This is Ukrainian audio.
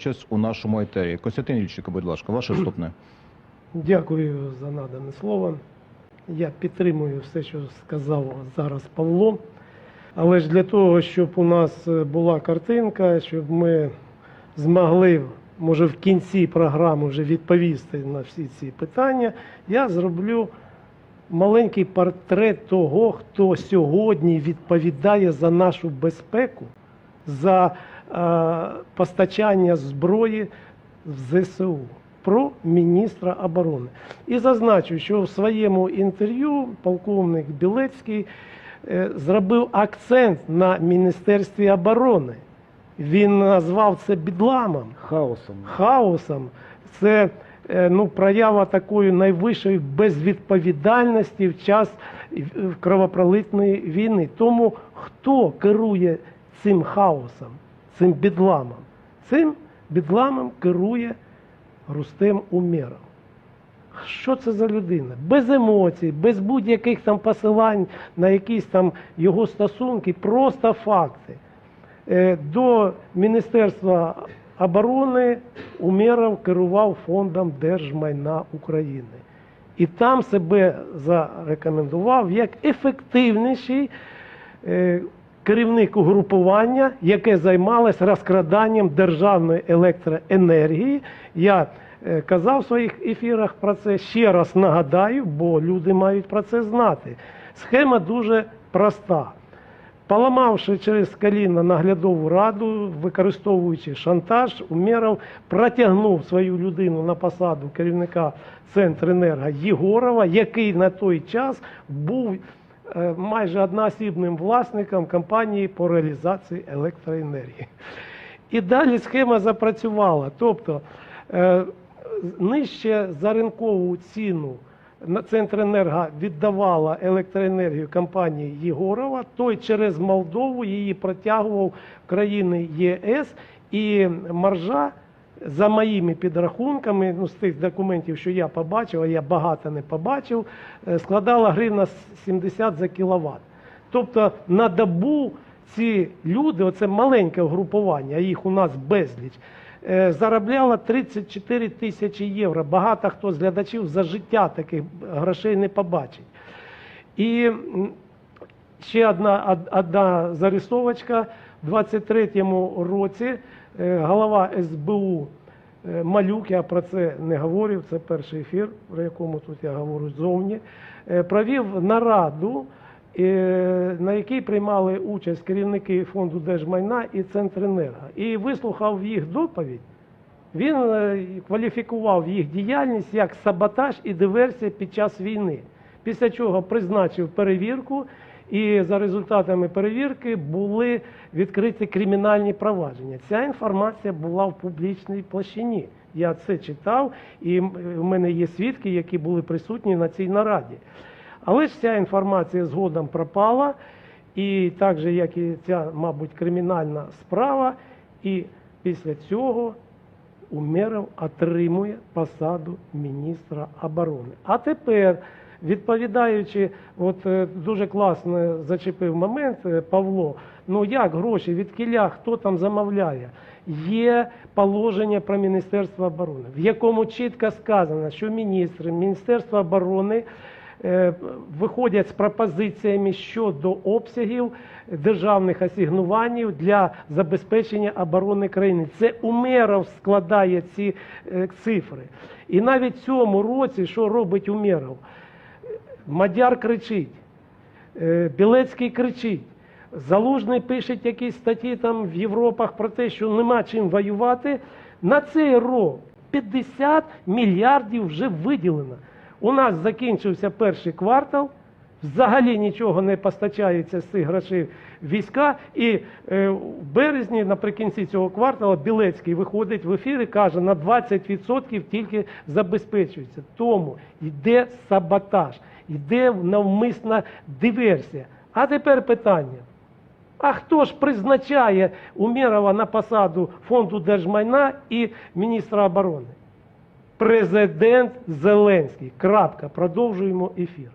участь у нашому етері. Костянтин Ільченко, будь ласка, ваше вступне. Дякую за надане слово. Я підтримую все, що сказав зараз Павло. Але ж для того, щоб у нас була картинка, щоб ми змогли, може, в кінці програми вже відповісти на всі ці питання, я зроблю маленький портрет того, хто сьогодні відповідає за нашу безпеку, за постачання зброї в ЗСУ про міністра оборони. І зазначу, що в своєму інтерв'ю полковник Білецький е, зробив акцент на Міністерстві оборони. Він назвав це бідламом Хаосом. хаосом. Це е, ну, проява такої найвищої безвідповідальності в час е, кровопролитної війни. Тому хто керує цим хаосом, цим бідламом? Цим бідламом керує Рустем Умєров. Що це за людина? Без емоцій, без будь-яких там посилань на якісь там його стосунки, просто факти. Е, До Міністерства оборони Умєров керував фондом держмайна України. І там себе зарекомендував як ефективніший е, керівник угрупування, яке займалось розкраданням державної електроенергії. Я е, казав в своїх ефірах про це. Ще раз нагадаю, бо люди мають про це знати. Схема дуже проста. Поламавши через коліна наглядову раду, використовуючи шантаж, Умєров протягнув свою людину на посаду керівника Центренерго Єгорова, який на той час був майже одноосібним власником компанії по реалізації електроенергії. І далі схема запрацювала. Тобто е, нижче за ринкову ціну Центренерго віддавала електроенергію компанії Єгорова, той через Молдову її протягував країни ЄС і маржа. За моїми підрахунками, ну з тих документів, що я побачив, а я багато не побачив, е, складала гривна 70 за кіловат. Тобто на добу ці люди, оце маленьке угрупування, їх у нас безліч, е, заробляла 34 тисячі євро. Багато хто з глядачів за життя таких грошей не побачить. І ще одна, од- одна зарисовочка. У 23-му році е, голова СБУ е, Малюк, я про це не говорив, це перший ефір, про якому тут я говорю зовні, е, провів нараду, на якій приймали участь керівники фонду держмайна і Центренерго. І вислухав їх доповідь. Він кваліфікував їх діяльність як саботаж і диверсія під час війни. Після чого призначив перевірку, і за результатами перевірки були відкриті кримінальні провадження. Ця інформація була в публічній площині. Я це читав, і в мене є свідки, які були присутні на цій нараді. Але ж ця інформація згодом пропала, і так же, як і ця, мабуть, кримінальна справа, і після цього Умеров отримує посаду міністра оборони. А тепер, відповідаючи, от е, дуже класно зачепив момент е, Павло. Ну як гроші, від кіля, хто там замовляє? Є положення про Міністерство оборони, в якому чітко сказано, що міністри Міністерства оборони е, виходять з пропозиціями щодо обсягів державних асигнувань для забезпечення оборони країни. Це Умеров складає ці цифри. І навіть в цьому році, що робить Умеров? Мадяр кричить, е, Білецький кричить. Залужний пише якісь статті там в Європах про те, що нема чим воювати. На цей рок 50 мільярдів вже виділено. У нас закінчився перший квартал, взагалі нічого не постачається з цих грошей війська. І е, в березні, наприкінці цього кварталу, Білецький виходить в ефір і каже, на 20% тільки забезпечується. Тому йде саботаж, йде навмисна диверсія. А тепер питання. А хто ж призначає Умєрова на посаду фонду держмайна і міністра оборони? Президент Зеленський. Крапка. Продовжуємо ефір.